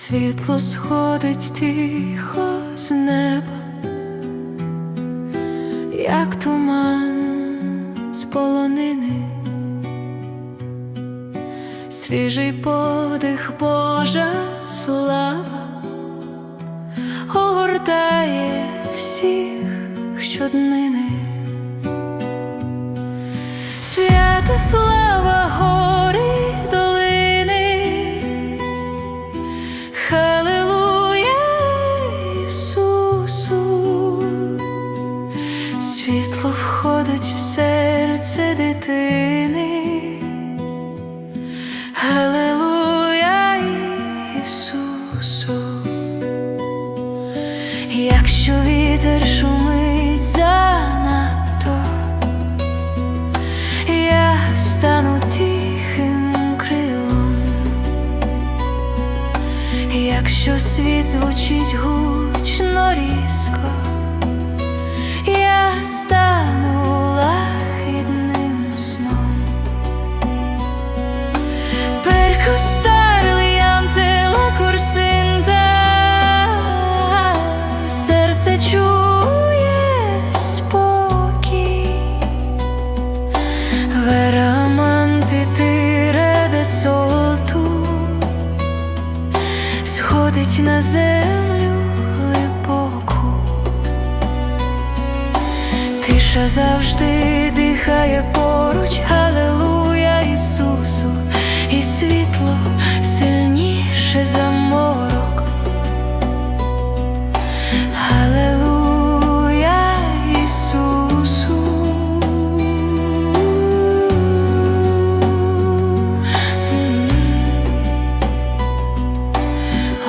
Світло сходить тихо з неба, як туман з полонини, свіжий подих Божа слава огортає всіх щоднини. Світло входить в серце дитини, Халилуя Ісусу, якщо вітер шумить занадто. Я стану тихим крилом, якщо світ звучить гучно різко, стану лагідним сном. Перкостар ліантела курсинта, серце чує спокій. Вераманти тире де солту сходить на землю тиша завжди дихає поруч, Алелуя Ісусу, і світло сильніше за морок. Алелуя Ісусу.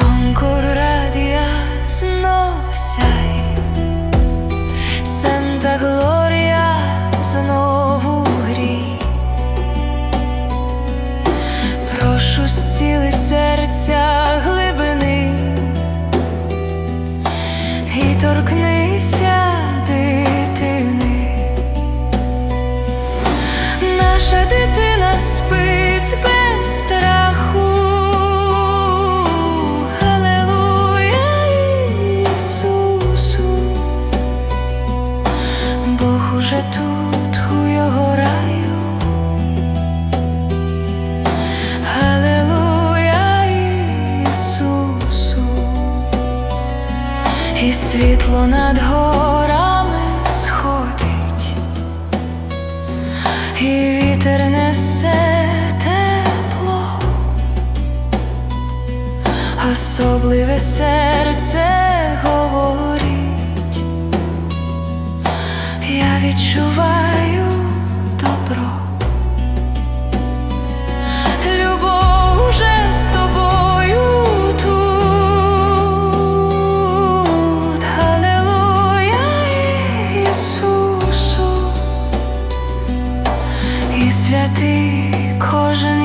Ancora dia знов сяй, Санта Глорія Зціли серця глибини і торкнися дитини. Наша дитина спить без страху. Алелуя Ісусу. Бог уже тут у його раю. і світло над горами сходить, і вітер несе тепло, особливе серце говорить, я відчуваю. кожен.